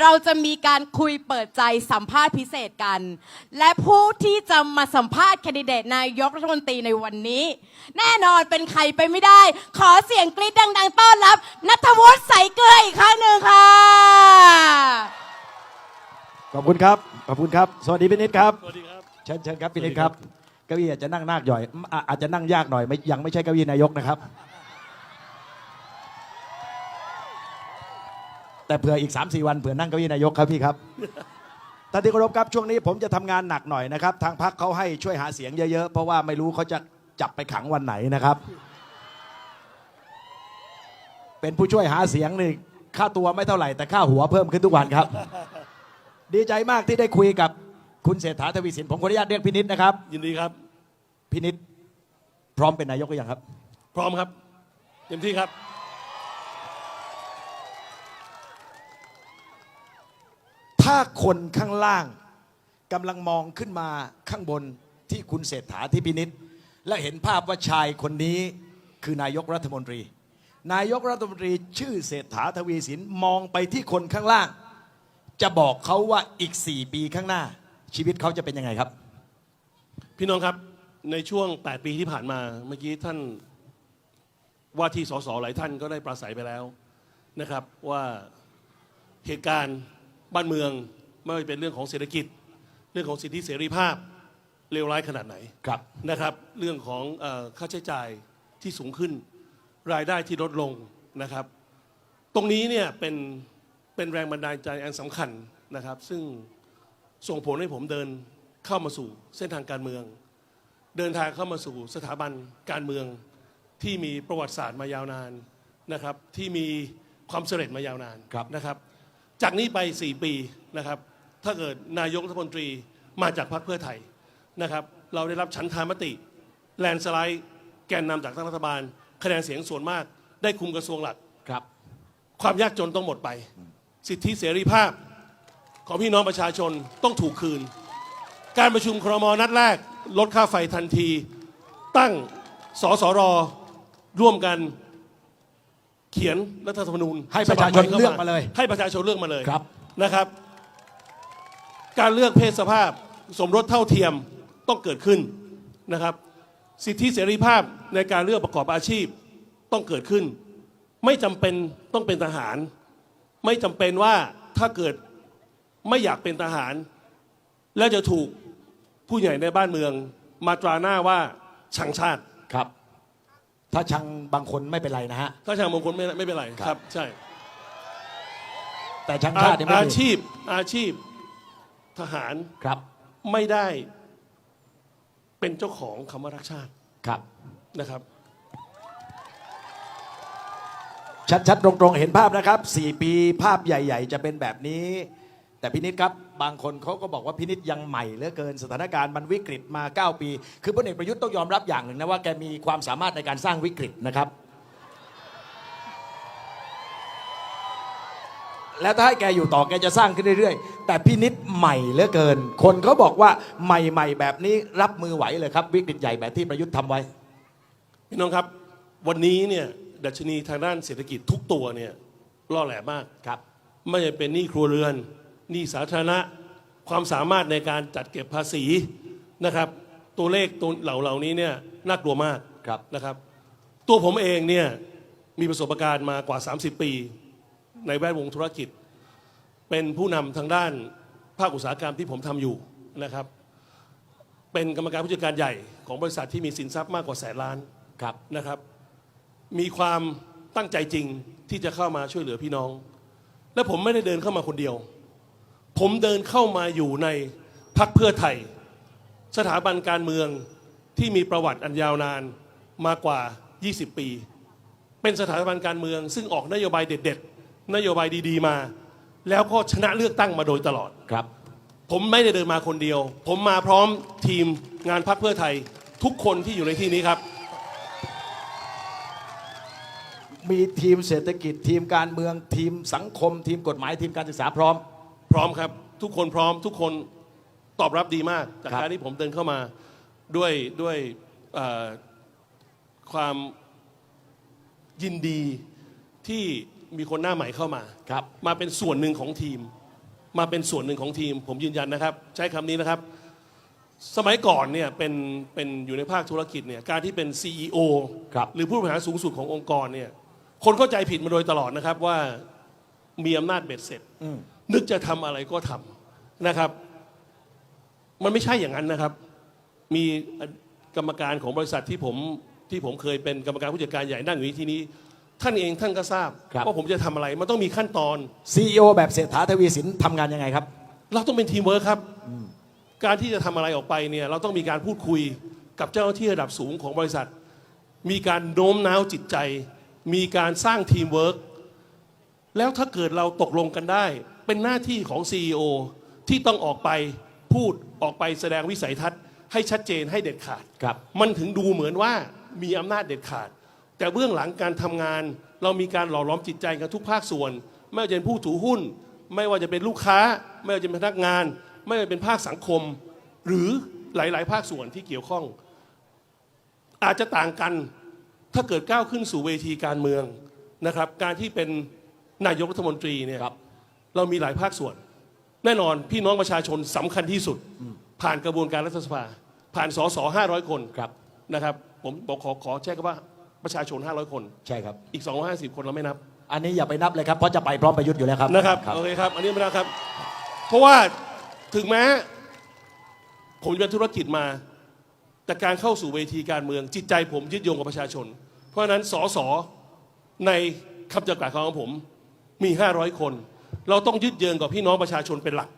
เราจะมีการคุยเปิดใจสัมภาษณ์พิเศษกัน และผู้ที่จะมาสัมภาษณ์แคนดิเดตนายกรัฐมนตรีในวันนี้ แน่นอนเป็นใครไปไม่ได้ ขอเสียงกรี๊ดดัง ๆ ต้อนรับนัทวุฒิใสเกลืออีกครั้งหนึ่งค่ะ ขอบคุณครับ ขอบคุณครับ สวัสดีพี่นิดครับสวัสดีครับ เชิญเชิญครับพี่นิดครับ เก้าอี้อาจจะนั่งนากหย่อยอะอาจจะนั่งยากหน่อยไม่ยังไม่ใช่เก้าอี้นายกนะครับ แต่เผื่ออีก 3 4 วันเผื่อนั่งเก้าอี้นายกครับพี่ครับท่านที่เคารพครับช่วงนี้ผมจะทำงานหนักหน่อยนะครับ ทางพักเขาให้ช่วยหาเสียงเยอะๆ เพราะว่าไม่รู้เขาจะจับไปขังวันไหนนะครับ เป็นผู้ช่วยหาเสียงนี่ค่าตัวไม่เท่าไหร่แต่ค่าหัวเพิ่มขึ้นทุกวันครับ ดีใจมากที่ได้คุยกับคุณเศรษฐาทวีสินผมขออนุญาตเรียกพินิษนะครับ ยินดีครับพินิษพร้อมเป็นนายกหรือยังครับ พร้อมครับเต็มที่ครับ ถ้าคนข้างล่างกำลังมองขึ้นมาข้างบนที่คุณเศรษฐาที่พินิษและเห็นภาพว่าชายคนนี้คือนายกรัฐมนตรี นายกรัฐมนตรีชื่อเศรษฐาทวีสินมองไปที่คนข้างล่าง จะบอกเขาว่าอีก 4 ปีข้างหน้า ชีวิตเขาจะเป็นยังไงครับ พี่น้องครับในช่วง 8 ปีที่ผ่านมาเมื่อกี้ท่านว่าที่สสหลายท่านก็ได้ปราศัยไปแล้วนะครับว่าเหตุการณ์ บ้านเมืองไม่ว่าจะเป็นเรื่องของเศรษฐกิจ เรื่องของสิทธิเสรีภาพเลวร้ายขนาดไหนครับ นะครับ เรื่องของเออค่าใช้จ่ายที่สูงขึ้น รายได้ที่ลดลงนะครับ ตรงนี้เนี่ยเป็นเป็นแรงบันดาลใจอันสำคัญนะครับ ซึ่งส่งผลให้ผมเดินเข้ามาสู่เส้นทางการเมือง เดินทางเข้ามาสู่สถาบันการเมืองที่มีประวัติศาสตร์มายาวนานนะครับ ที่มีความสำเร็จมายาวนานครับ นะครับ จากนี้ไป 4 ปีนะครับ ถ้าเกิดนายกรัฐมนตรีมาจากพรรคเพื่อไทยนะครับ เราได้รับฉันทามติ แลนด์สไลด์แกนนำจากทั้งรัฐบาล คะแนนเสียงส่วนมาก ได้คุมกระทรวงหลัก ครับ ความยากจนต้องหมดไป สิทธิเสรีภาพ ของพี่น้องประชาชนต้องถูกคืน การประชุมครมนัดแรก ลดค่าไฟทันที ตั้งสสรร่วมกัน เขียนรัฐธรรมนูญให้ประชาชนฉบับใหเลือกมาเลย ให้ประชาชนเลือกมาเลยครับ นะครับ การเลือกเพศสภาพสมรสเท่าเทียมต้องเกิดขึ้นนะครับ สิทธิเสรีภาพในการเลือกประกอบอาชีพต้องเกิดขึ้น ไม่จำเป็นต้องเป็นทหาร ไม่จำเป็นว่าถ้าเกิดไม่อยากเป็นทหาร แล้วจะถูกผู้ใหญ่ในบ้านเมือง มาตราหน้าว่าชังชาติครับ ถ้าชังบางคนไม่เป็นไรนะฮะ ถ้าชังบางคนไม่ไม่เป็นไรครับ ครับ ใช่แต่ชังอาชาติเนี่ยไม่อามีชีพอาชีพทหารครับไม่ได้ เป็นเจ้าของคำว่ารักชาติครับ นะครับ ชัดๆตรงๆเห็นภาพนะครับ 4 ปีภาพใหญ่ ๆ จะเป็นแบบนี้ แต่พินิษครับ บางคนเขาก็บอกว่าพินิษยังใหม่เหลือเกินสถานการณ์มันวิกฤตมา 9 ปี คือพลเอกประยุทธ์ต้องยอมรับอย่างหนึ่งนะว่าแกมีความสามารถในการสร้างวิกฤตนะครับ แล้วถ้าให้แกอยู่ต่อแกจะสร้างขึ้นเรื่อยๆ แต่พินิษใหม่เหลือเกิน คนเขาบอกว่าใหม่ๆ แบบนี้รับมือไหวเลยครับ วิกฤตใหญ่แบบที่ประยุทธ์ทำไว้พี่น้องครับวันนี้เนี่ยดัชนีทางด้านเศรษฐกิจทุกตัวเนี่ยล่อแหลมมากครับ ไม่ว่าจะเป็นหนี้ครัวเรือน หนี้สาธารณะความสามารถในการจัดเก็บภาษีนะครับ ตัวเลขตัวเหล่าเหล่านี้เนี่ยน่ากลัวมากครับ นะครับ ตัวผมเองเนี่ยมีประสบการณ์มากว่า 30 ปี ในแวดวงธุรกิจ เป็นผู้นำทางด้านภาคอุตสาหกรรมที่ผมทำอยู่นะครับ เป็นกรรมการผู้จัดการใหญ่ของบริษัทที่มีสินทรัพย์มากกว่าแสนล้านครับนะครับ มีความตั้งใจจริงที่จะเข้ามาช่วยเหลือพี่น้อง และผมไม่ได้เดินเข้ามาคนเดียว ผมเดินเข้ามาอยู่ในพักเพื่อไทย สถาบันการเมืองที่มีประวัติอันยาวนานมากกว่า 20 ปี เป็นสถาบันการเมือง ซึ่งออกนโยบายเด็ด ๆ นโยบายดีๆมา แล้วก็ชนะเลือกตั้งมาโดยตลอดครับ ผมไม่ได้เดินมาคนเดียว ผมมาพร้อมทีมงานพักเพื่อไทยทุกคนที่อยู่ในที่นี้ครับ มีทีมเศรษฐกิจทีมการเมืองทีมสังคม ทีมกฎหมายทีมการศึกษาพร้อม พร้อมครับ ทุกคนพร้อม ทุกคนตอบรับดีมาก จากครับ การที่ผมเดินเข้ามาด้วยด้วยเอ่อความยินดีที่มีคนหน้าใหม่เข้ามา ครับ มาเป็นส่วนหนึ่งของทีม มาเป็นส่วนหนึ่งของทีม ผมยืนยันนะครับ ใช้คำนี้นะครับ สมัยก่อนเนี่ยเป็นเป็นอยู่ในภาคธุรกิจเนี่ยการที่เป็น CEO ครับ หรือผู้บริหารสูงสุดขององค์กรเนี่ยคนเข้าใจผิดมาโดยตลอดนะครับว่ามีอำนาจเบ็ดเสร็จอืม นึกจะทำอะไรก็ทำนะครับ มันไม่ใช่อย่างนั้นนะครับ มีกรรมการของบริษัทที่ผมที่ผมเคยเป็นกรรมการผู้จัดการใหญ่นั่งอยู่ที่นี้ ท่านเองท่านก็ทราบครับ ว่าผมจะทำอะไรมันต้องมีขั้นตอน CEO แบบเศรษฐาทวีสินทำงานยังไงครับ เราต้องเป็นทีมเวิร์คครับ การที่จะทำอะไรออกไปเนี่ยเราต้องมีการพูดคุยกับเจ้าหน้าที่ระดับสูงของบริษัท มีการโน้มน้าวจิตใจ มีการสร้างทีมเวิร์คแล้วถ้าเกิดเราตกลงกันได้ เป็นหน้าที่ของ CEO ที่ต้องออกไปพูดออกไปแสดงวิสัยทัศน์ ให้ชัดเจนให้เด็ดขาด ครับ มันถึงดูเหมือนว่ามีอำนาจเด็ดขาด แต่เบื้องหลังการทำงาน เรามีการหล่อหลอมจิตใจกันทุกภาคส่วน ไม่ว่าจะเป็นผู้ถือหุ้น ไม่ว่าจะเป็นลูกค้า ไม่ว่าจะเป็นพนักงาน ไม่ว่าจะเป็นภาคสังคม หรือหลาย ๆ ภาคส่วนที่เกี่ยวข้อง อาจจะต่างกันถ้าเกิดก้าวขึ้นสู่เวทีการเมืองนะครับ การที่เป็นนายกรัฐมนตรีเนี่ย ครับ เรามีหลายภาคส่วน แน่นอนพี่น้องประชาชนสำคัญที่สุด ผ่านกระบวนการรัฐสภา ผ่านสส500คนครับนะครับ ผมบอกขอขอแจ้งว่าประชาชน 500 คน ใช่ครับ อีก 250 คนเราไม่นับ อันนี้อย่าไปนับเลยครับ เพราะจะไปพร้อมประยุทธ์อยู่แล้วครับนะครับโอเคครับ อันนี้ไม่นับครับ เพราะว่าถึงแม้ ผมจะเป็นธุรกิจมา แต่การเข้าสู่เวทีการเมือง จิตใจผมยึดโยงกับประชาชน เพราะฉะนั้นสสในคำจำกัดของผมมี 500 คน เราต้องยึดเยิงกับพี่น้องประชาชนเป็นหลัก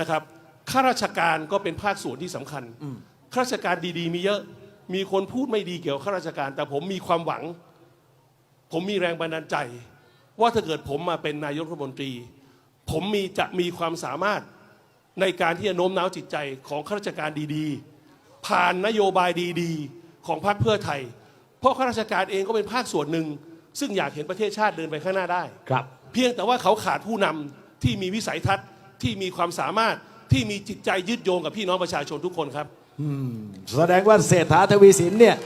นะครับข้าราชการก็เป็นภาคส่วนที่สำคัญข้าราชการดีๆ มีเยอะมีคนพูดไม่ดีเกี่ยวกับข้าราชการ แต่ผมมีความหวัง ผมมีแรงบันดาลใจ ว่าถ้าเกิดผมมาเป็นนายกรัฐมนตรี ผมมีจะมีความสามารถในการที่จะโน้มน้าวจิตใจของข้าราชการดีๆ ผ่านนโยบายดีๆ ของพรรคเพื่อไทย เพราะข้าราชการเองก็เป็นภาคส่วนหนึ่ง ซึ่งอยากเห็นประเทศชาติเดินไปข้างหน้าได้ครับ เพียงแต่ว่าเขาขาดผู้นำที่มีวิสัยทัศน์ที่มีความสามารถที่มีจิตใจยึดโยงกับพี่น้องประชาชนทุกคนครับแสดงว่าเศรษฐาทวีสินเนี่ย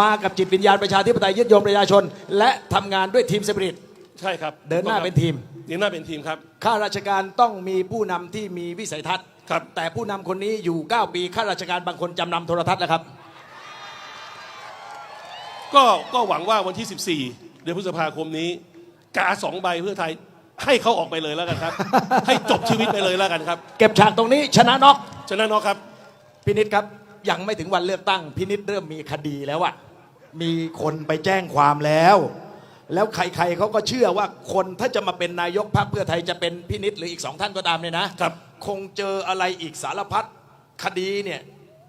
มากับจิตวิญญาณประชาธิปไตยยึดโยงประชาชน และทำงานด้วยทีมสปิริตใช่ครับ เดินหน้าเป็นทีมเดินหน้าเป็นทีมครับข้าราชการต้องมีผู้นำที่มีวิสัยทัศน์ครับแต่ผู้นำคนนี้อยู่ 9 ปีข้าราชการบางคนจำนำโทรทัศน์แล้วครับ ก็ก็หวังว่าวันที่ 14 เดือนพฤษภาคมนี้ กาสองใบเพื่อไทย ให้เขาออกไปเลยแล้วกันครับ ให้จบชีวิตไปเลยแล้วกันครับเก็บฉากตรงนี้ชนะน็อกฉะนั้นเนาะครับ พินิษครับยังไม่ถึงวันเลือกตั้ง พินิษเริ่มมีคดีแล้วอะมีคนไปแจ้งความแล้ว แล้วใครๆเขาก็เชื่อว่าคนถ้าจะมาเป็นนายกพรรคเพื่อไทยจะเป็นพินิษหรืออีกสองท่านก็ตามเนี่ยนะครับ คงเจออะไรอีกสารพัดคดีเนี่ย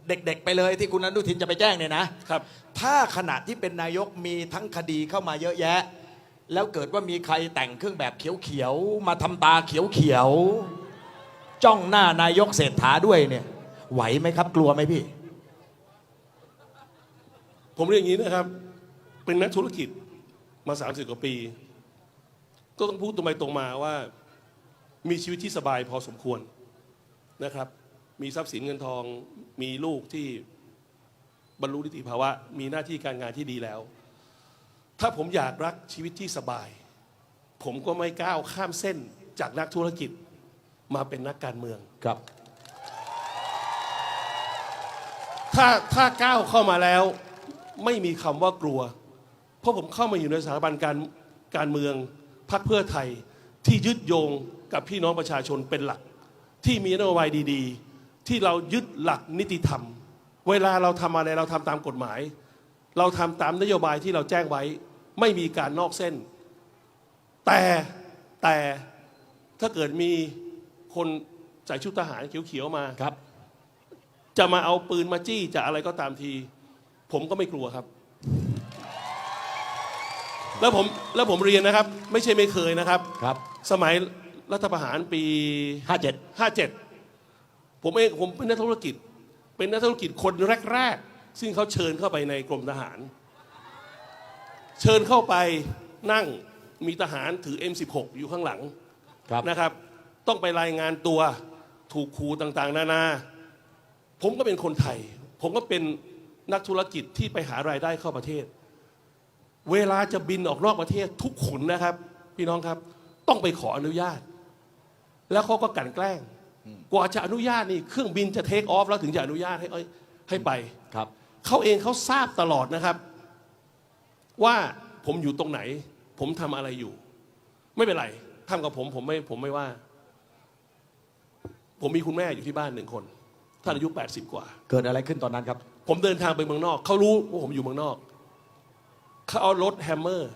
เด็กๆไปเลยที่คุณอนุทินจะไปแจ้งเนี่ยนะครับ ถ้าขณะที่เป็นนายกมีทั้งคดีเข้ามาเยอะแยะ แล้วเกิดว่ามีใครแต่งเครื่องแบบเขียวๆมาทำตาเขียวๆจ้องหน้านายกเศรษฐาด้วยเนี่ย ไหวไหมครับ กลัวไหมพี่ ผมเรียกอย่างนี้นะครับ เป็นนักธุรกิจมา 30 กว่าปี ก็ต้องพูดตรงไปตรงมาว่า มีชีวิตที่สบายพอสมควรนะครับ มีทรัพย์สินเงินทอง มีลูกที่บรรลุนิติภาวะ มีหน้าที่การงานที่ดีแล้ว ถ้าผมอยากรักชีวิตที่สบาย ผมก็ไม่ก้าวข้ามเส้นจากนักธุรกิจมาเป็นนักการเมือง ครับ ถ้าถ้าก้าวเข้ามาแล้ว ไม่มีคำว่ากลัว เพราะผมเข้ามาอยู่ในสถาบันการการเมืองพรรคเพื่อไทยที่ยึดโยงกับพี่น้องประชาชนเป็นหลัก ที่มีนโยบายดีๆ ที่เรายึดหลักนิติธรรม เวลาเราทำอะไรเราทำตามกฎหมาย เราทำตามนโยบายที่เราแจ้งไว้ ไม่มีการนอกเส้น แต่แต่ถ้าเกิดมีคนใส่ชุดทหารเขียวๆมาครับ จะมาเอาปืนมาจี้จะอะไรก็ตามที ผมก็ไม่กลัวครับ แล้วผมแล้วผมเรียนนะครับ ไม่ใช่ไม่เคยนะครับ ครับ สมัยรัฐประหารปี 57 57 ผมเองผมเป็นนักธุรกิจ เป็นนักธุรกิจคนแรก ๆ ซึ่งเขาเชิญเข้าไปในกรมทหาร เชิญเข้าไปนั่งมีทหารถือ M16 อยู่ข้างหลังครับนะครับ ต้องไปรายงานตัวถูกขู่ต่างๆ นานา ผมก็เป็นคนไทย ผมก็เป็นนักธุรกิจที่ไปหารายได้เข้าประเทศ เวลาจะบินออกนอกประเทศทุกขุนนะครับ พี่น้องครับ ต้องไปขออนุญาต แล้วเขาก็กลันแกล้ง กว่าจะอนุญาตนี่เครื่องบินจะเทคออฟแล้วถึงจะอนุญาตให้ให้ให้ไปครับเขาเองเขาทราบตลอดนะครับ ว่าผมอยู่ตรงไหน ผมทำอะไรอยู่ ไม่เป็นไรทำกับผมผมไม่ผมไม่ว่า ผมมีคุณแม่อยู่ที่บ้านหนึ่งคนท่านอายุ 80 กว่า เกิดอะไรขึ้นตอนนั้นครับ ผมเดินทางไปเมืองนอก เขารู้ว่าผมอยู่เมืองนอก เขาเอารถแฮมเมอร์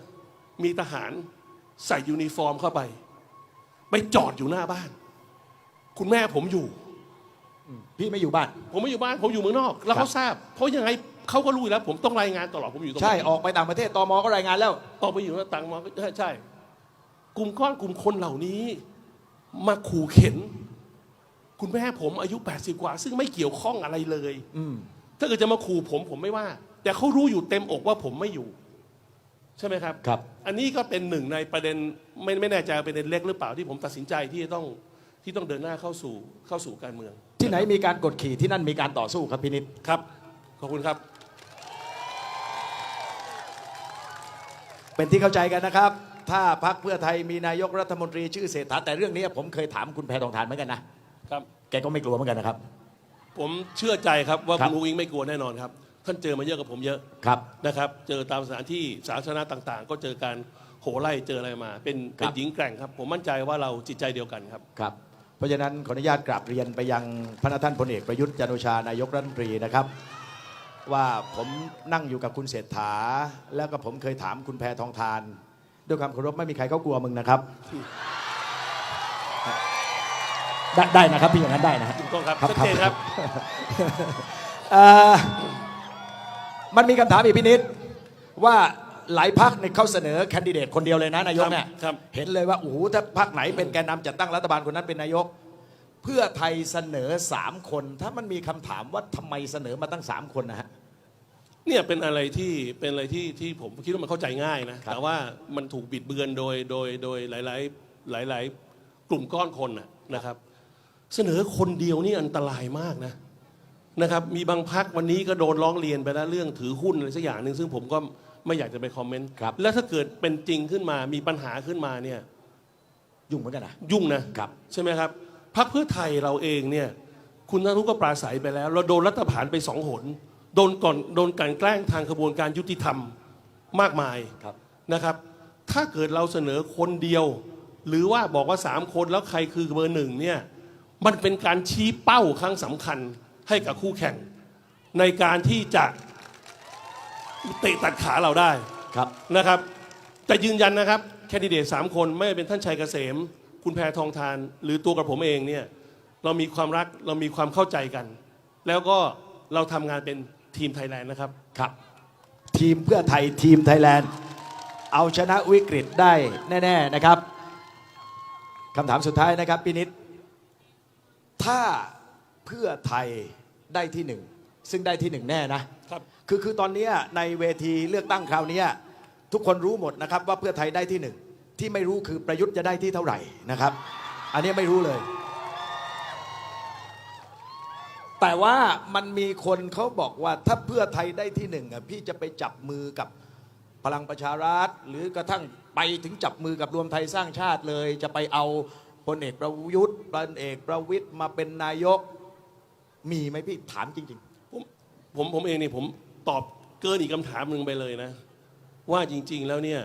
มีทหารใส่ยูนิฟอร์มเข้าไป ไปจอดอยู่หน้าบ้าน คุณแม่ผมอยู่ พี่ไม่อยู่บ้าน ผมไม่อยู่บ้าน ผมอยู่เมืองนอก แล้วครัเขาบทราบ เพราะยังไง เขาก็รู้อยู่แล้ว ผมต้องรายงานตลอดผมอยู่ตรงใช่นี้ออกไปต่างประเทศตมก็รายงานแล้ว ออกไปอยู่ต่างมาใช่ใช่ กลุ่มก้อนกลุ่มคนเหล่านี้ มาขู่เข็น คุณแม่ผมอายุ 80 กว่า ซึ่งไม่เกี่ยวข้องอะไรเลย อืม ถ้าเกิดจะมาขู่ผมผมไม่ว่า แต่เขารู้อยู่เต็มอกว่าผมไม่อยู่ ใช่ไหมครับ ครับ อันนี้ก็เป็นหนึ่งในประเด็นไม่ไม่แน่ใจว่าเป็นประเด็นเล็กหรือเปล่าที่ผมตัดสินใจที่จะต้องที่ต้องเดินหน้าเข้าสู่เข้าสู่การเมืองที่ไหนมีการกดขี่ที่นั่นมีการต่อสู้ครับพี่นิดครับ ขอบคุณครับ เป็นที่เข้าใจกันนะครับ ถ้าพักเพื่อไทยมีนายกรัฐมนตรีชื่อเศรษฐาแต่เรื่องนี้ผมเคยถามคุณแพทองทานเหมือนกันนะครับ แกก็ไม่กลัวเหมือนกันนะครับ ผมเชื่อใจครับว่าครัคุบ ณอุ้งอิงไม่กลัวแน่นอนครับ ท่านเจอมาเยอะกับผมเยอะครับ นะครับ เจอตามสถานที่สาธารณะต่างๆ ก็เจอการโหไล่เจออะไรมา เป็นครัเป็นบ หญิงแกร่งครับ ผมมั่นใจว่าเราจิตใจเดียวกันครับ ครับ เพราะฉะนั้นขออนุญาตกราบเรียนไปยังพระท่านพลเอกประยุทธ์จันทร์โอชานายกรัฐมนตรีนะครับ ว่าผมนั่งอยู่กับคุณเศรษฐา แล้วก็ผมเคยถามคุณแพทองทาน ด้วยความเคารพไม่มีใครเขากลัวมึงนะครับ ได้ได้นะครับพี่อย่างนั้นได้นะฮะ ถูกต้องครับครับชัดเจนครับเอ่อมันมีคำถามอีกพี่นิดว่าหลายพักเนี่ยเขาเสนอแคนดิเดตคนเดียวเลยนะนายกเนี่ยครับ เห็นเลยว่าโอ้โหถ้าพักไหนเป็นแกนนำจัดตั้งรัฐบาลคนนั้นเป็นนายก เพื่อไทยเสนอสามคน ถ้ามันมีคำถามว่าทำไมเสนอมาตั้งสามคนนะฮะ เนี่ยเป็นอะไรที่เป็นอะไรที่ที่ผมคิดว่ามันเข้าใจง่ายนะครับ แต่ว่ามันถูกบิดเบือนโดยโดยโดยหลายหลาย ๆ หลาย ๆ กลุ่มก้อนคนน่ะนะครับ เสนอคนเดียวนี่อันตรายมากนะนะครับ มีบางพักวันนี้ก็โดนร้องเรียนไปแล้วเรื่องถือหุ้นอะไรสักอย่างหนึ่งซึ่งผมก็ไม่อยากจะไปคอมเมนต์ครับ แล้วถ้าเกิดเป็นจริงขึ้นมามีปัญหาขึ้นมาเนี่ย ยุ่งเหมือนกันนะยุ่งนะครับ ใช่ไหมครับ พรรคเพื่อไทยเราเองเนี่ยคุณธนุก็ปราศัยไปแล้ว เราโดนรัฐประหารไปสองหน โดนก่อนโดนกลันแกล้งทางกระบวนการยุติธรรมมากมายครับนะครับ ถ้าเกิดเราเสนอคนเดียว หรือว่าบอกว่าสามคนแล้วใครคือเบอร์หนึ่งเนี่ยมันเป็นการชี้เป้าครั้งสำคัญให้กับคู่แข่ง ในการที่จะเตะตัดขาเราได้ครับนะครับ แต่ยืนยันนะครับ แคนดิเดตสามคนไม่ว่าเป็นท่านชัยเกษม คุณแพทองทาน หรือตัวกับผมเองเนี่ยเรามีความรักเรามีความเข้าใจกัน แล้วก็เราทำงานเป็นทีมไทยแลนด์นะครับ ครับ ทีมเพื่อไทยทีมไทยแลนด์ เอาชนะวิกฤตได้แน่ ๆนะครับคำถามสุดท้ายนะครับพี่นิด ถ้าเพื่อไทยได้ที่หนึ่งซึ่งได้ที่หนึ่งแน่นะครับ คือคือตอนเนี้ยในเวทีเลือกตั้งคราวเนี้ยทุกคนรู้หมดนะครับว่าเพื่อไทยได้ที่หนึ่ง ที่ไม่รู้คือประยุทธ์จะได้ที่เท่าไหร่นะครับ อันนี้ไม่รู้เลย แต่ว่ามันมีคนเขาบอกว่าถ้าเพื่อไทยได้ที่หนึ่งอะพี่จะไปจับมือกับพลังประชารัฐ หรือกระทั่งไปถึงจับมือกับรวมไทยสร้างชาติเลย จะไปเอาพลเอกประยุทธ์พลเอกประวิตยมาเป็นนายกมีไหมพี่ถามจริงผมผมผมเองเนี่ยผมตอบเกินอีกคำถามหนึ่งไปเลยนะ ว่าจริง ๆ แล้วเนี่ย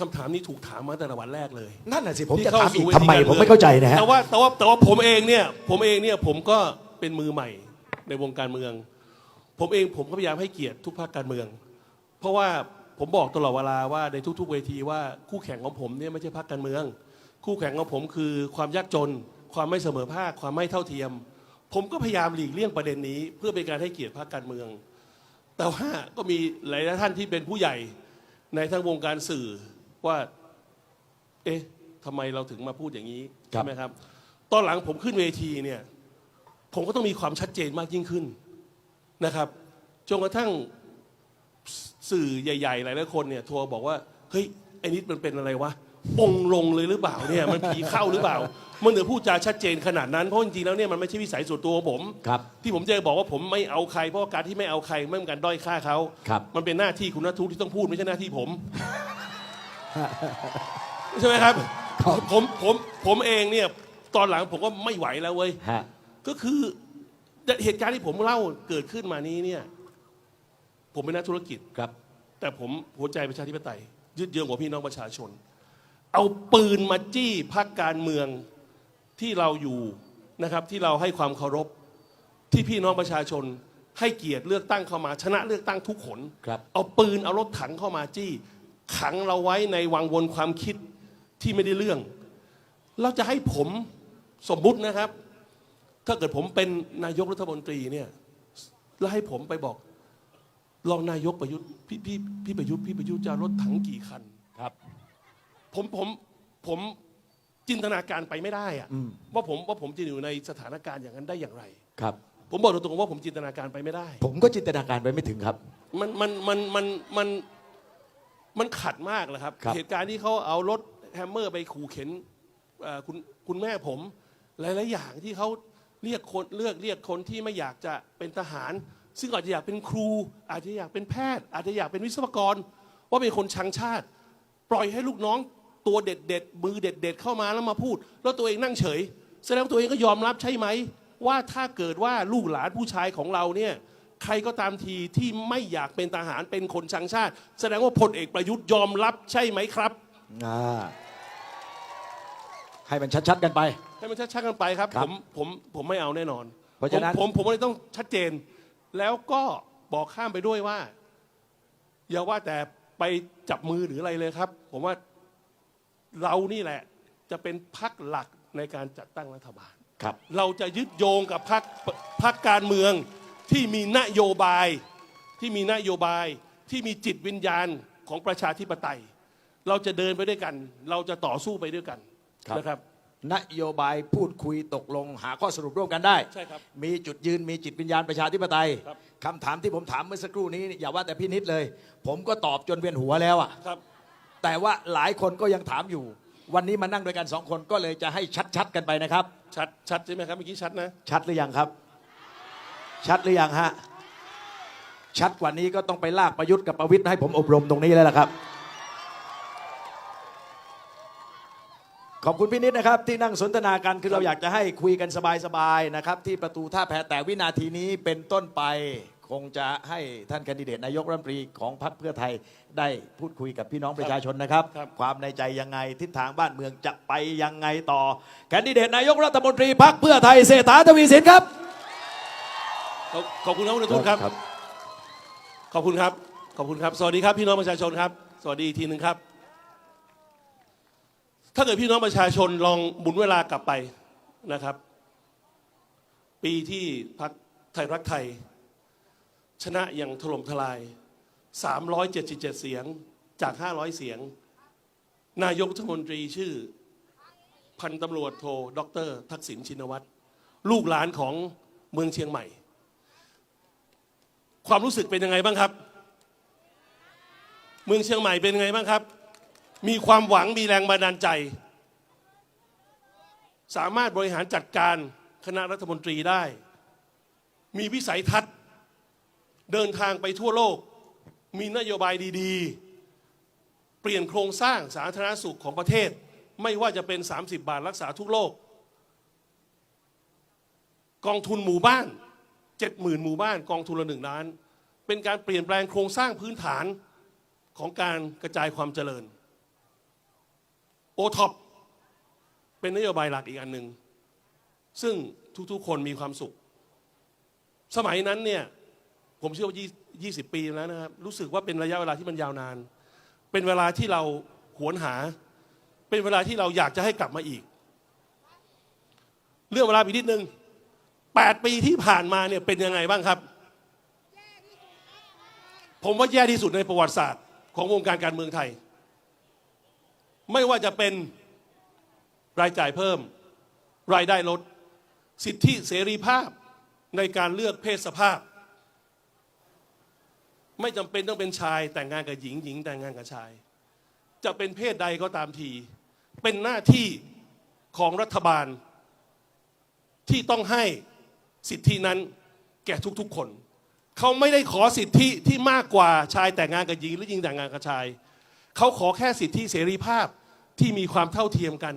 คำถามนี้ถูกถามมาตั้งแต่วันแรกเลยๆนั่นน่ะสิผมที่จะเข้ถามอีกสู่วทำไมทีกรผมไม่เข้าใจนะฮะแต่ว่าแต่ว่าแต่ว่าผมเองเนี่ยผมเองเนี่ยผมก็เป็นมือใหม่ในวงการเมือง ผมเองผมก็พยายามให้เกียรติทุกภาคการเมือง เพราะว่าผมบอกตลอดเวลาว่าในทุก ๆ เวทีว่าคู่แข่งของผมเนี่ยไม่ใช่พรรคการเมือง คู่แข่งของผมคือความยากจน ความไม่เสมอภาค ความไม่เท่าเทียม ผมก็พยายามหลีกเลี่ยงประเด็นนี้ เพื่อเป็นการให้เกียรติพรรคการเมือง แต่ว่าก็มีหลายท่านที่เป็นผู้ใหญ่ในทั้งวงการสื่อ ว่า เอ๊ะทำไมเราถึงมาพูดอย่างนี้ครัใช่บไหมครับ ตอนหลังผมขึ้นเวทีเนี่ย ผมก็ต้องมีความชัดเจนมากยิ่งขึ้นนะครับจนกระทั่งสื่อใหญ่ ๆ หลายๆคนเนี่ยโทรบอกว่าเฮ้ยไอ้นิดมันเป็นอะไรวะองค์ลงเลยหรือเปล่าเนี่ยมันผีเข้าหรือเปล่า มันเหนือพูดจาชัดเจนขนาดนั้นเพราะจริงๆแล้วเนี่ยมันไม่ใช่วิสัยส่วนตัวของผม ครับ ที่ผมจะบอกว่าผมไม่เอาใครเพราะว่าการที่ไม่เอาใครไม่เป็นการด้อยค่าเขา ครับ มันเป็นหน้าที่คุณนัททุที่ต้องพูดไม่ใช่หน้าที่ผม ใช่ไหมครับ ครับ ผมผมผมเองเนี่ยตอนหลังผมก็ไม่ไหวแล้วเว้ย ฮะ ก็คือเหตุการณ์ที่ผมเล่าเกิดขึ้นมานี้เนี่ย ผมเป็นนักธุรกิจ ครับ แต่ผมหัวใจประชาธิปไตย ยืดเยื้องกว่าพี่น้องประชาชน เอาปืนมาจี้พักการเมืองที่เราอยู่นะครับ ที่เราให้ความเคารพที่พี่น้องประชาชน ให้เกียรติเลือกตั้งเข้ามา ชนะเลือกตั้งทุกขน ครับ เอาปืนเอารถถังเข้ามาจี้ ขังเราไว้ในวังวนความคิดที่ไม่ได้เรื่อง เราจะให้ผมสมมุตินะครับ ถ้าเกิดผมเป็นนายกรัฐมนตรีเนี่ยแล้วให้ผมไปบอกรองนายกประยุทธ์พี่พี่พี่ประยุทธ์พี่ประยุทธ์จะเอารถถังกี่คันครับ ผมผมผมจินตนาการไปไม่ได้อะอืมว่าผมว่าผมจะอยู่ในสถานการณ์อย่างนั้นได้อย่างไรครับ ผมบอกตรงๆว่าผมจินตนาการไปไม่ได้ ผมก็จินตนาการไปไม่ถึงครับ มันมันมันมันมัน มันขัดมากเลยครับ ครับ เหตุการณ์ที่เขาเอารถแฮมเมอร์ไปขู่เข็นเอ่อคุณคุณแม่ผม หลาย ๆ อย่างที่เขาเรียกคนเลือกเรียกคนที่ไม่อยากจะเป็นทหาร ซึ่งอาจจะอยากเป็นครู อาจจะอยากเป็นแพทย์ อาจจะอยากเป็นวิศวกร ว่าเป็นคนชังชาติ ปล่อยให้ลูกน้องตัวเด็ดเด็ดๆมือเด็ดเด็ดๆเข้ามาแล้วมาพูด แล้วตัวเองนั่งเฉย แสดงว่าตัวเองก็ยอมรับใช่ไหม ว่าถ้าเกิดว่าลูกหลานผู้ชายของเราเนี่ย ใครก็ตามทีที่ไม่อยากเป็นทหารเป็นคนชังชาติ แสดงว่าพลเอกประยุทธ์ยอมรับใช่ไหมครับ อ่าให้มันชัดๆกันไป ให้มันชัดๆกันไปครับครัผบมผมผมไม่เอาแน่นอนเพราะฉะนั้น ผมผมผมเลยต้องชัดเจน แล้วก็บอกข้ามไปด้วยว่า อย่าว่าแต่ไปจับมือหรืออะไรเลยครับ ผมว่าเรานี่แหละ จะเป็นพักหลักในการจัดตั้งรัฐบาล ครับ เราจะยึดโยงกับพักพักการเมือง ที่มีนโยบายที่มีนโยบายที่มีจิตวิญญาณของประชาธิปไตย เราจะเดินไปด้วยกัน เราจะต่อสู้ไปด้วยกันครับ นะครับ นโยบายพูดคุยตกลงหาข้อสรุปร่วมกันได้ ใช่ครับมีจุดยืนมีจิตวิญญาณประชาธิปไตยครับ คำถามที่ผมถามเมื่อสักครู่นี้อย่าว่าแต่พี่นิดเลย ผมก็ตอบจนเวียนหัวแล้วอะครับ แต่ว่าหลายคนก็ยังถามอยู่ วันนี้มานั่งด้วยกันสองคนก็เลยจะให้ชัดๆกันไปนะครับ ชัดชัดใช่ไหมครับเมื่อกี้ชัดนะ ชัดหรือยังครับ ชัดหรือยังฮะ ชัดกว่านี้ก็ต้องไปลากประยุทธ์กับประวิทย์ให้ผมอบรมตรงนี้แล้วล่ะครับ ขอบคุณพี่นิดนะครับ ที่นั่งสนทนากันคือเราอยากจะให้คุยกันสบายๆนะครับ ที่ประตูท่าแพแต่วินาทีนี้เป็นต้นไปคงจะให้ท่านแคนดิเดตนายกรัฐมนตรีของพรรคเพื่อไทยได้พูดคุยกับพี่น้องประชาชนนะครับครับความในใจยังไงทิศทางบ้านเมืองจะไปยังไงต่อ แคนดิเดตนายกรัฐมนตรีพรรคเพื่อไทยเศรษฐาทวีสินครับ ขอบขอบคุณครับคุณทุนครับ ขอบคุณครับ ขอบคุณครับ สวัสดีครับพี่น้องประชาชนครับ สวัสดีอีกทีหนึ่งครับ ถ้าเกิดพี่น้องประชาชนลองหมุนเวลากลับไปนะครับ ปีที่พรรคไทยรักไทย ชนะอย่างถล่มทลาย 377 เสียงจาก 500 เสียง นายกรัฐมนตรีชื่อ พันตำรวจโทดรทักษิณชินวัตรลูกหลานของเมืองเชียงใหม่ ความรู้สึกเป็นยังไงบ้างครับ เมืองเชียงใหม่เป็นยังไงบ้างครับ มีความหวังมีแรงบันดาลใจ สามารถบริหารจัดการคณะรัฐมนตรีได้ มีวิสัยทัศน์ เดินทางไปทั่วโลก มีนโยบายดีๆ เปลี่ยนโครงสร้างสาธารณสุขของประเทศ ไม่ว่าจะเป็น 30 บาทรักษาทุกโรคกองทุนหมู่บ้าน เจ็ดหมื่นหมู่บ้านกองทุนละหนึ่งล้าน เป็นการเปลี่ยนแปลงโครงสร้างพื้นฐานของการกระจายความเจริญโอท็อปเป็นนโยบายหลักอีกอันหนึ่งซึ่งทุกๆคนมีความสุข สมัยนั้นเนี่ยผมเชื่อว่า 20 ปีแล้วนะครับ รู้สึกว่าเป็นระยะเวลาที่มันยาวนาน เป็นเวลาที่เราหวนหา เป็นเวลาที่เราอยากจะให้กลับมาอีก เรื่องเวลาอีกนิดนึง แปดปีที่ผ่านมาเนี่ยเป็นยังไงบ้างครับ ผมว่าแย่ที่สุดในประวัติศาสตร์ ของวงการการเมืองไทย ไม่ว่าจะเป็นรายจ่ายเพิ่ม รายได้ลด สิทธิเสรีภาพในการเลือกเพศสภาพ ไม่จำเป็นต้องเป็นชายแต่งงานกับหญิงหญิงแต่งงานกับชาย จะเป็นเพศใดก็ตามที เป็นหน้าที่ของรัฐบาลที่ต้องให้ สิทธินั้นแก่ทุกๆคน เขาไม่ได้ขอสิทธิที่มากกว่าชายแต่งงานกับหญิงหรือหญิงแต่งงานกับชาย เขาขอแค่สิทธิเสรีภาพที่มีความเท่าเทียมกัน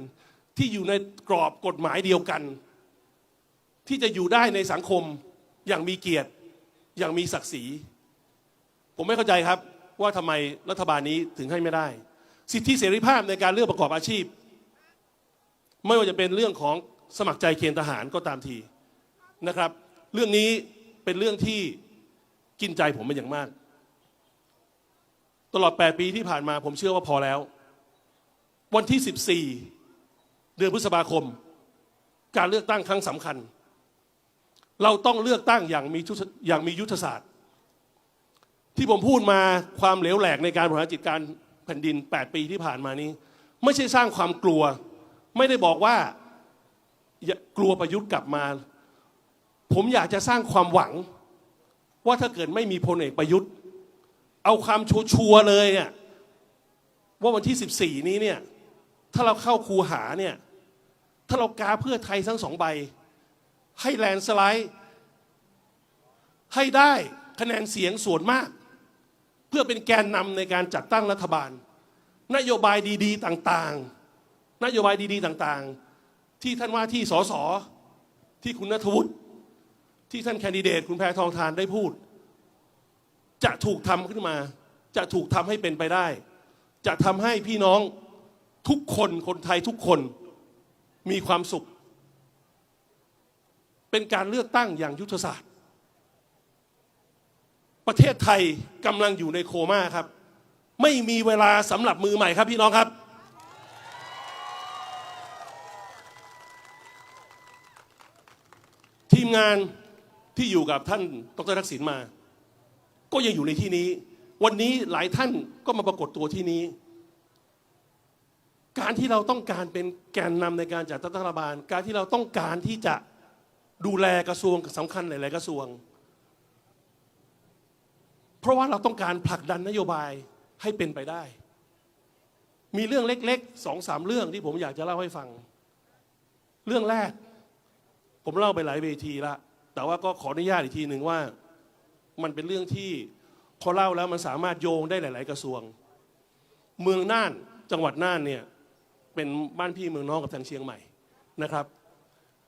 ที่อยู่ในกรอบกฎหมายเดียวกัน ที่จะอยู่ได้ในสังคมอย่างมีเกียรติอย่างมีศักดิ์ศรี ผมไม่เข้าใจครับว่าทำไมรัฐบาลนี้ถึงให้ไม่ได้ สิทธิเสรีภาพในการเลือกประกอบอาชีพ ไม่ว่าจะเป็นเรื่องของสมัครใจเกณฑ์ทหารก็ตามที นะครับ เรื่องนี้เป็นเรื่องที่กินใจผมเป็นอย่างมาก ตลอด 8 ปีที่ผ่านมาผมเชื่อว่าพอแล้ว วันที่ 14 เดือนพฤษภาคม การเลือกตั้งครั้งสำคัญ เราต้องเลือกตั้งอย่างมียุทธอย่างมียุทธศาสตร์ ที่ผมพูดมาความเหลวแหลกในการบริหารจัดการแผ่นดิน 8 ปีที่ผ่านมานี้ ไม่ใช่สร้างความกลัว ไม่ได้บอกว่ากลัวประยุทธ์กลับมา ผมอยากจะสร้างความหวัง ว่าถ้าเกิดไม่มีพลเอกประยุทธ์ เอาความชัวร์เลยเนี่ยว่าวันที่ 14 นี้เนี่ยถ้าเราเข้าคูหาเนี่ยถ้าเรากาเพื่อไทยทั้งสองใบ ให้แลนสไลด์ให้ได้คะแนนเสียงส่วนมาก เพื่อเป็นแกนนำในการจัดตั้งรัฐบาล นโยบายดีๆ ต่างๆ นโยบายดีๆ ต่างๆ ที่ท่านว่าที่สสที่คุณนทวุฒิ ที่ท่านแคนดิเดตคุณแพทองทานได้พูด จะถูกทำขึ้นมา จะถูกทำให้เป็นไปได้ จะทำให้พี่น้องทุกคนคนไทยทุกคนมีความสุข เป็นการเลือกตั้งอย่างยุทธศาสตร์ ประเทศไทยกำลังอยู่ในโคม่าครับ ไม่มีเวลาสำหรับมือใหม่ครับพี่น้องครับ ทีมงาน ที่อยู่กับท่านดรทักษิณมา ก็ยังอยู่ในที่นี้ วันนี้หลายท่านก็มาปรากฏตัวที่นี้ การที่เราต้องการเป็นแกนนำในการจัดตั้งรัฐบาล การที่เราต้องการที่จะดูแลกระทรวงสำคัญหลาย ๆ กระทรวง เพราะว่าเราต้องการผลักดันนโยบายให้เป็นไปได้ มีเรื่องเล็กๆสองสามเรื่องที่ผมอยากจะเล่าให้ฟัง เรื่องแรก ผมเล่าไปหลายเวทีละ แต่ว่าก็ขออนุญาตอีกทีหนึ่งว่า มันเป็นเรื่องที่พอเล่าแล้วมันสามารถโยงได้หลาย ๆ กระทรวง เมืองน่านจังหวัดน่านเนี่ยเป็นบ้านพี่เมืองน้องกับทางเชียงใหม่นะครับ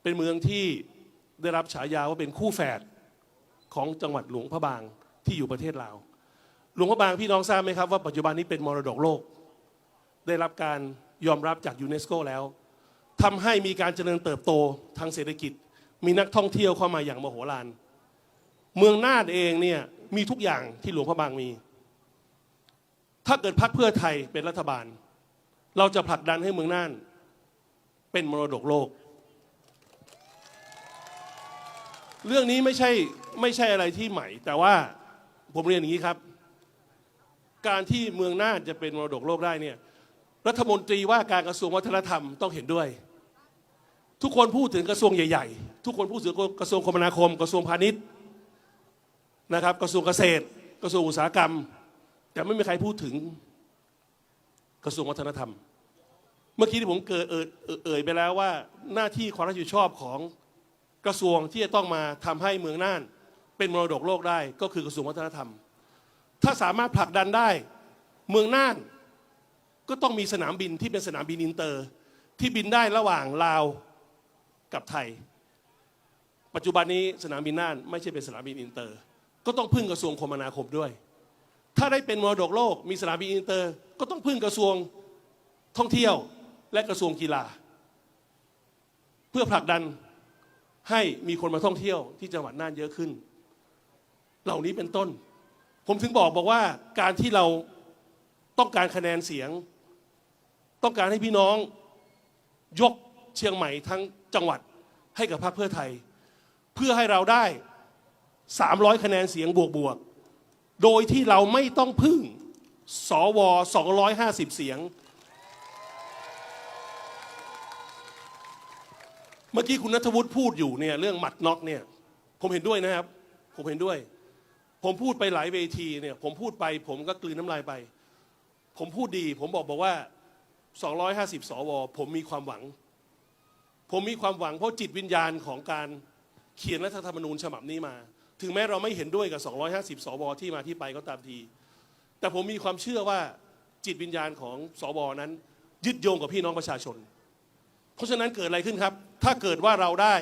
เป็นเมืองที่ได้รับฉายาว่าเป็นคู่แฝดของจังหวัดหลวงพระบางที่อยู่ประเทศลาวหลวงพระบางพี่น้องทราบไหมครับว่าปัจจุบันนี้เป็นมรดกโลก ได้รับการยอมรับจากยูเนสโกแล้วทำให้มีการเจริญเติบโตทางเศรษฐกิจ มีนักท่องเที่ยวเข้ามาอย่างมโหฬารเมืองน่านเองเนี่ยมีทุกอย่างที่หลวงพระบางมี ถ้าเกิดพรรคเพื่อไทยเป็นรัฐบาล เราจะผลักดันให้เมืองน่าน เป็นมรดกโลก เรื่องนี้ไม่ใช่ไม่ใช่อะไรที่ใหม่ แต่ว่าผมเรียนอย่างนี้ครับ การที่เมืองน่านจะเป็นมรดกโลกได้เนี่ยรัฐมนตรีว่าการกระทรวงวัฒนธรรมต้องเห็นด้วย ทุกคนพูดถึงกระทรวงใหญ่ ๆ ทุกคนพูดถึงกระทรวงคมนาคม กระทรวงพาณิชย์นะครับ กระทรวงเกษตร กระทรวงอุตสาหกรรม แต่ไม่มีใครพูดถึงกระทรวงวัฒนธรรม เมื่อกี้ที่ผมเกิดเอ่ยเอ่ยไปแล้วว่าหน้าที่ความรับผิดชอบของกระทรวงที่จะต้องมาทำให้เมืองน่าน เป็นมรดกโลกได้ก็คือกระทรวงวัฒนธรรม ถ้าสามารถผลักดันได้เมืองน่านก็ต้องมีสนามบินที่เป็นสนามบินอินเตอร์ ที่บินได้ระหว่างลาวกับไทย ปัจจุบันนี้สนามบินน่านไม่ใช่เป็นสนามบินอินเตอร์ ก็ต้องพึ่งกระทรวงคมนาคมด้วย ถ้าได้เป็นมรดกโลกมีสนามบินอินเตอร์ ก็ต้องพึ่งกระทรวงท่องเที่ยวและกระทรวงกีฬา เพื่อผลักดันให้มีคนมาท่องเที่ยวที่จังหวัดน่านเยอะขึ้น เหล่านี้เป็นต้น ผมถึงบอกบอกว่าการที่เราต้องการคะแนนเสียง ต้องการให้พี่น้องยกเชียงใหม่ทั้งจังหวัดให้กับพรรคเพื่อไทย เพื่อให้เราได้ 300 คะแนนเสียงบวกบวก โดยที่เราไม่ต้องพึ่งสว 250 เสียง เมื่อกี้คุณนัทวุฒิพูดอยู่เนี่ยเรื่องหมัดน็อกเนี่ย ผมเห็นด้วยนะครับ ผมเห็นด้วย ผมพูดไปหลายเวทีเนี่ย ผมพูดไป ผมก็กลืนน้ำลายไป ผมพูดดี ผมบอกบอกว่า 250 สว ผมมีความหวัง ผมมีความหวังเพราะจิตวิญญาณของการ เขียนรัฐธรรมนูญฉบับนี้มา ถึงแม้เราไม่เห็นด้วยกับ 250 สวที่มาที่ไปก็ตามที แต่ผมมีความเชื่อว่าจิตวิญญาณของสวนั้น ยึดโยงกับพี่น้องประชาชน เพราะฉะนั้นเกิดอะไรขึ้นครับ ถ้าเกิดว่าเราได้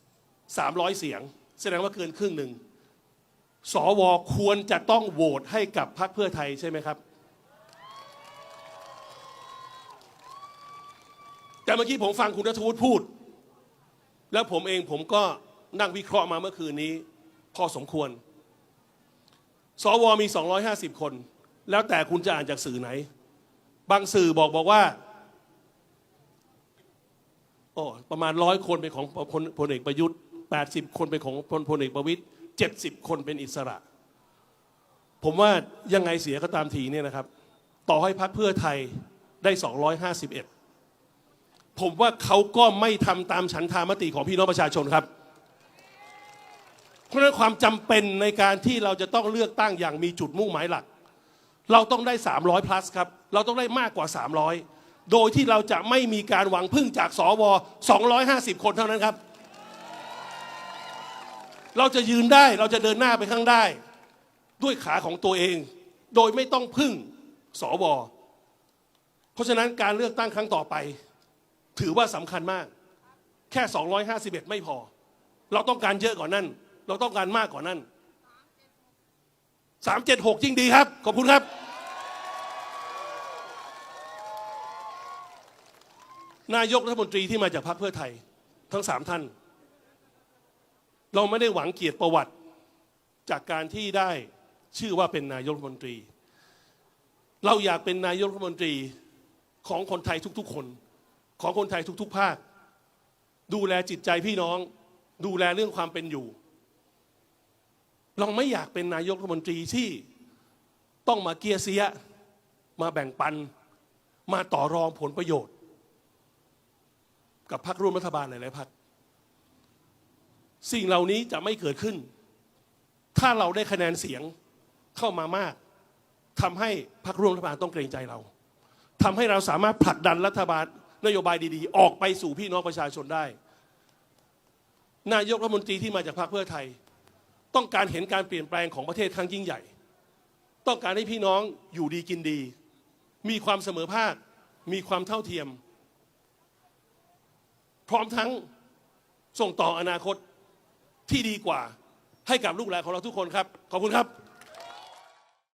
300 เสียง แสดงว่าเกินครึ่งหนึ่งสวควรจะต้องโหวตให้กับพรรคเพื่อไทยใช่ไหมครับ แต่เมื่อกี้ผมฟังคุณรัฐวุฒิพูด แล้วผมเองผมก็นั่งวิเคราะห์มาเมื่อคืนนี้ พอสมควร สวมี 250 คน แล้วแต่คุณจะอ่านจากสื่อไหน บางสื่อบอกบอกว่าโอ้ประมาณร้อยคนเป็นของพลพลเอกประยุทธ์ 80 คนเป็นของพลพลเอกประวิตย์70 คนเป็นอิสระ ผมว่ายังไงเสียก็ตามทีเนี่ยนะครับ ต่อให้พักเพื่อไทยได้ 251 ผมว่าเขาก็ไม่ทำตามฉันทามติของพี่น้องประชาชนครับเพราะฉะนั้นความจำเป็นในการที่เราจะต้องเลือกตั้งอย่างมีจุดมุ่งหมายหลัก เราต้องได้ 300 plus ครับ เราต้องได้มากกว่า 300 โดยที่เราจะไม่มีการหวังพึ่งจากสว250 คนเท่านั้นครับ เราจะยืนได้เราจะเดินหน้าไปข้างได้ ด้วยขาของตัวเอง โดยไม่ต้องพึ่งสวเพราะฉะนั้นการเลือกตั้งครั้งต่อไป ถือว่าสำคัญมาก แค่ 251 ไม่พอ เราต้องการเยอะกว่านนั้น เราต้องการมากกว่านั้น 376 ยิ่งดีครับ ขอบคุณครับ นายกรัฐมนตรีที่มาจากพรรคเพื่อไทย ทั้งสามท่าน เราไม่ได้หวังเกียรติประวัติจากการที่ได้ชื่อว่าเป็นนายกรัฐมนตรี เราอยากเป็นนายกรัฐมนตรีของคนไทยทุก ๆ คน ของคนไทยทุก ๆ ภาค ดูแลจิตใจพี่น้อง ดูแลเรื่องความเป็นอยู่ เราไม่อยากเป็นนายกรัฐมนตรีที่ต้องมาเกียเสีย มาแบ่งปัน มาต่อรองผลประโยชน์ กับพรรคร่วมรัฐบาลหลายๆพรรคสิ่งเหล่านี้จะไม่เกิดขึ้น ถ้าเราได้คะแนนเสียงเข้ามามากทำให้พรรคร่วมรัฐบาลต้องเกรงใจเราทำให้เราสามารถผลักดันรัฐบาล นโยบายดีๆ ออกไปสู่พี่น้องประชาชนได้ นายกรัฐมนตรีที่มาจากพรรคเพื่อไทย ต้องการเห็นการเปลี่ยนแปลงของประเทศครั้งยิ่งใหญ่ ต้องการให้พี่น้องอยู่ดีกินดี มีความเสมอภาค มีความเท่าเทียม พร้อมทั้งส่งต่ออนาคตที่ดีกว่าให้กับลูกหลานของเราทุกคนครับ ขอบคุณครับ